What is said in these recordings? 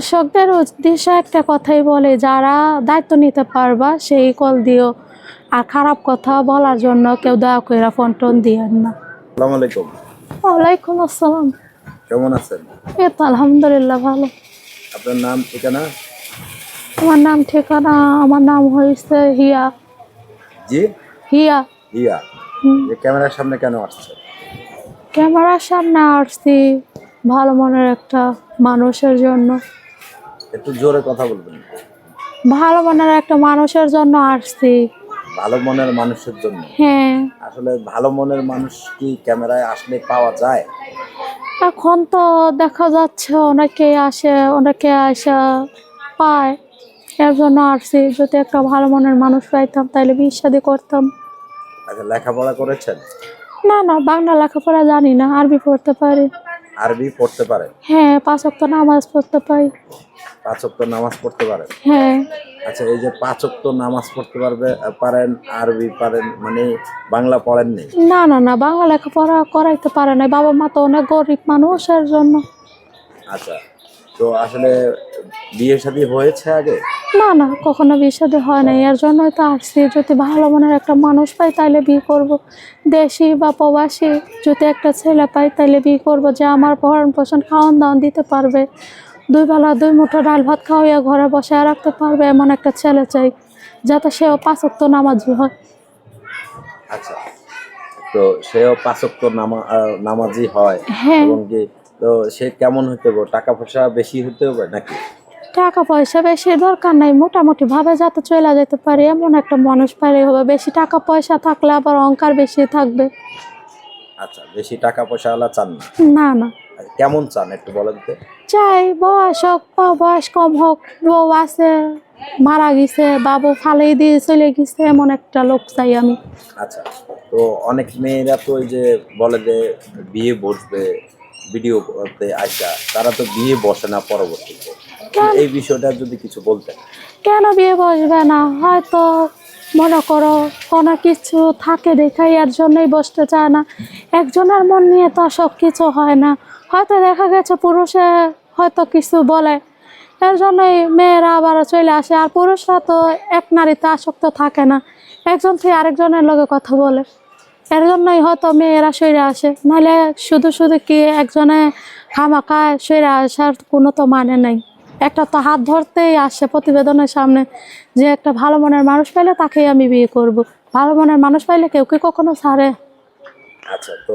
দর্শকদের উদ্দেশ্যে একটা কথাই বলে যারা দায়িত্ব নিতে পারবা সেই কল দিও। আর খারাপ কথা বলার জন্য কেউ দয়া করে ফোন টোন দিয়েন না। আসসালামু আলাইকুম। ওয়ালাইকুম আসসালাম। কেমন আছেন? এ তো আলহামদুলিল্লাহ ভালো। আপনার নাম ঠিকানা? আমার নাম ঠিকানা আমার নাম হয়েছে হিয়া। জি? হিয়া। হুম। যে ক্যামেরার সামনে কেন আসছে ক্যামেরার সামনে আসছি ভালো মনের একটা মানুষের জন্য। একটু জোরে কথা বলবেন। ভালো মনের একটা মানুষের জন্য আসছি। ভালো মনের মানুষের জন্য? হ্যাঁ। আসলে ভালো মনের মানুষ কি ক্যামেরায় আসলে পাওয়া যায়? এখন তো দেখা যাচ্ছে অনেকে আসে অনেকে আসা পায়। এর জন্য আসছি। যদি একটা ভালো মনের মানুষ পাইতাম তাহলে বিয়ে করতাম। আচ্ছা লেখাপড়া করেছেন? না না বাংলা লেখাপড়া জানি না আরবি পড়তে পারি। আরবি পড়তে পারে? হ্যাঁ পাঁচ ওয়াক্ত নামাজ পড়তে পারি। পাঁচ ওয়াক্ত নামাজ পড়তে পারে? হ্যাঁ। আচ্ছা এই যে পাঁচ ওয়াক্ত নামাজ পড়তে পারবে পারেন আরবি পারেন মানে বাংলা পড়েন নি? না না না বাংলা লেখাপড়া করাইতে পারে না বাবা মা তো অনেক গরিব মানুষের জন্য। আচ্ছা তো আসলে বিয়ে শাদী হয়েছে আগে? না না কখনো বিয়ে শাদী হয় না এর জন্যই তো আসছি। যদি ভালো মনের একটা মানুষ পাই তাহলে বিয়ে করব। দেশি বা প্রবাসী যদি একটা ছেলে পাই তাহলে বিয়ে করব যে আমার ভরণ পোষণ খাওয়ান দাওয়ান দিতে পারবে। দুই বেলা দুই মুঠো ডাল ভাত খাওয়াইয়া ঘরে বসে রাখতে পারবে এমন একটা ছেলে চাই যাতে সেও পাঁচক্ত নামাজি হয়। আচ্ছা। তো সেও পাঁচক্ত নামাজি হয় হ্যাঁ। এবং কি তো সে কেমন হতে হবে টাকা পয়সা বেশি হতে হবে নাকি? টাকা পয়সা বেশি দরকার নাই। মোটামুটি ভাবে যাতে চলে যেতে পারে এমন একটা মানুষ পাইলে হবে। বেশি টাকা পয়সা থাকলে আবার অহংকার বেশি থাকবে। আচ্ছা বেশি টাকা পয়সা ওলা চান না? না না। কেমন চান একটু বলেন তো? চাই বয়স হোক বা বয়স কম হোক বউ আছে মারা গেছে বাবু ফালেই দিয়ে চলে গেছে এমন একটা লোক চাই আমি। আচ্ছা তো অনেক মেয়েরা তো ওই যে বলে যে বিয়ে বসবে ভিডিও করতে আসা তারা তো বিয়ে বসে না পরবর্তীতে। এই বিষয়টা যদি কিছু বলতেন। কেন বিয়ে বসবে না? হয়তো মনে করো কোনো কিছু থাকে দেখাই এর জন্যই বসতে চায় না। একজনের মন নিয়ে তো সব কিছু হয় না। হয়তো দেখা গেছে পুরুষে হয়তো কিছু বলে। এর জন্যই মেয়েরা আবার চলে আসে আর পুরুষরা তো এক নারীতে আসক্ত থাকে না। একজন থেকে আরেকজনের লগে কথা বলে। এর জন্যই হয়তো মেয়েরা সইরে আসে। নাহলে শুধু শুধু কি একজনে খামাখায় সইরে আসার কোনো তো মানে নেই। একটা তো হাত ধরতেই আসে প্রতিবেদনের সামনে যে একটা ভালো মনের মানুষ পাইলে তাকেই আমি বিয়ে করব। ভালো মনের মানুষ পাইলে কেউ কি কখনো ছাড়ে? আচ্ছা তো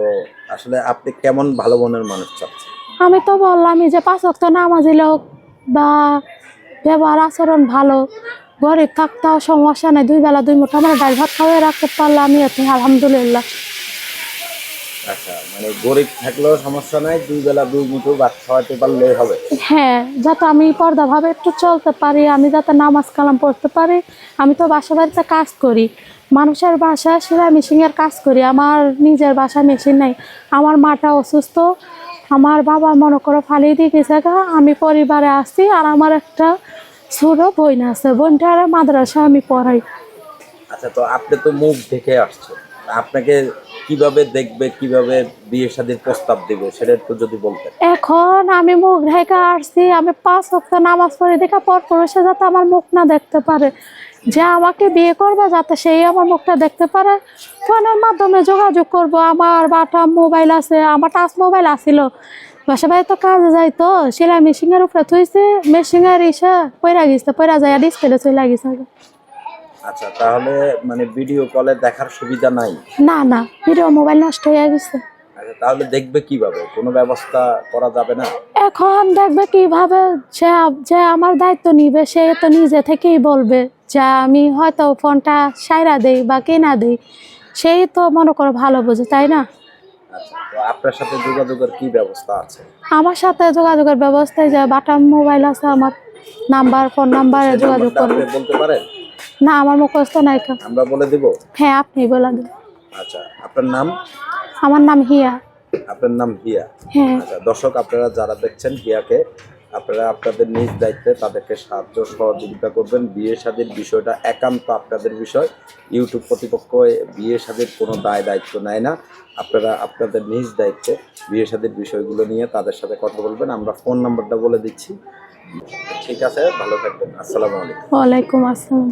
আসলে আপনি কেমন ভালো মনের মানুষ চাচ্ছেন? আমি তো বললামই যে পাঁচ অক্ত নামাজি লোক বা ব্যবহার আচরণ ভালো গরিব থাকতেও সমস্যা নাই দুই বেলা দুই মুঠা আমার ডাল ভাত খাওয়াই রাখতে পারলে আমি এতে আলহামদুলিল্লাহ। আচ্ছা মানে গরিব থাকলেও সমস্যা নাই দুই বেলা দুই মুঠো ভাত খাওয়াতে পারলেই হবে। হ্যাঁ যাতে আমি পর্দাভাবে একটু চলতে পারি আমি যাতে নামাজ কালাম পড়তে পারি আমি তো বাসা বাড়িতে কাজ করি। মানুষের বাসা সেলাই মেশিনের কাজ করি আমার নিজের বাসা মেশিন নেই আমার মাটা অসুস্থ আমার বাবা মনে করো ফালিয়ে দিয়ে গেছে আমি পরিবারে আসছি আর আমার একটা ছোট বোন আছে বোনটার মাদ্রাসা আমি পড়াই। আচ্ছা তো আপনি তো মুখ দেখে আসছেন আপনাকে কীভাবে দেখবে কীভাবে বিয়ে শাদীর প্রস্তাব দিবে সেটা একটু যদি বলতেন। এখন আমি মুখ ঢেকে আসছি আমি পাঁচ ওয়াক্ত নামাজ পড়ে দেখা পর পুরুষে যাতে আমার মুখ না দেখতে পারে। যে আমাকে বিয়ে করবে যাতে সেই আমার মুখটা দেখতে পারে ফোনের মাধ্যমে যোগাযোগ করব। আমার বাটা মোবাইল আছে আমার টাচ মোবাইল আছিল। বাসা বাড়ি তো কাজে যাইতো সেলাই মেশিনের উপরে থুইছে মেশিনের ইসে পয়রা গেছে পয়রা যায় ডিসপ্লে চলে গেছে আচ্ছা তাহলে মানে ভিডিও কলে দেখার সুবিধা নাই? না না ভিডিও মোবাইল নষ্ট হয়ে গেছে। আচ্ছা তাহলে দেখবে কীভাবে? কোনো ব্যবস্থা করা যাবে না? এখন দেখবে কীভাবে যে যে আমার দায়িত্ব নিবে সে তো নিজে থেকেই বলবে যে আমি হয়তো ফোনটা সাইরা দেই বা কেনা দেই। সেই তো মনে করো ভালো বোঝে তাই না? তো আপনার সাথে যোগাযোগের কি ব্যবস্থা আছে? আমার সাথে যোগাযোগের ব্যবস্থা যে বাটাম মোবাইল আছে আমার নাম্বার ফোন নাম্বারে যোগাযোগ করুন। আপনি বলতে পারেন? না আমার মুখস্থ নাই তো। আমরা বলে দিব? হ্যাঁ আপনি বলে দেন। আচ্ছা আপনার নাম? আমার নাম হিয়া। আপনার নাম হিয়া। হ্যাঁ। আচ্ছা দর্শক আপনারা যারা দেখছেন হিয়াকে আপনারা আপনাদের নিজ দায়িত্বে তাদেরকে সাহায্য সহযোগিতা করবেন। বিয়ে শাদীর বিষয়টা একান্ত আপনাদের বিষয়। ইউটিউব কর্তৃপক্ষ বিয়ে শাদীর কোনো দায় দায়িত্ব নেয় না। আপনারা আপনাদের নিজ দায়িত্বে বিয়ে শাদীর বিষয়গুলো নিয়ে তাদের সাথে কথা বলবেন। আমরা ফোন নাম্বারটা বলে দিচ্ছি। ঠিক আছে, ভালো থাকবেন। আসসালামু আলাইকুম। ওয়ালাইকুম আসসালাম।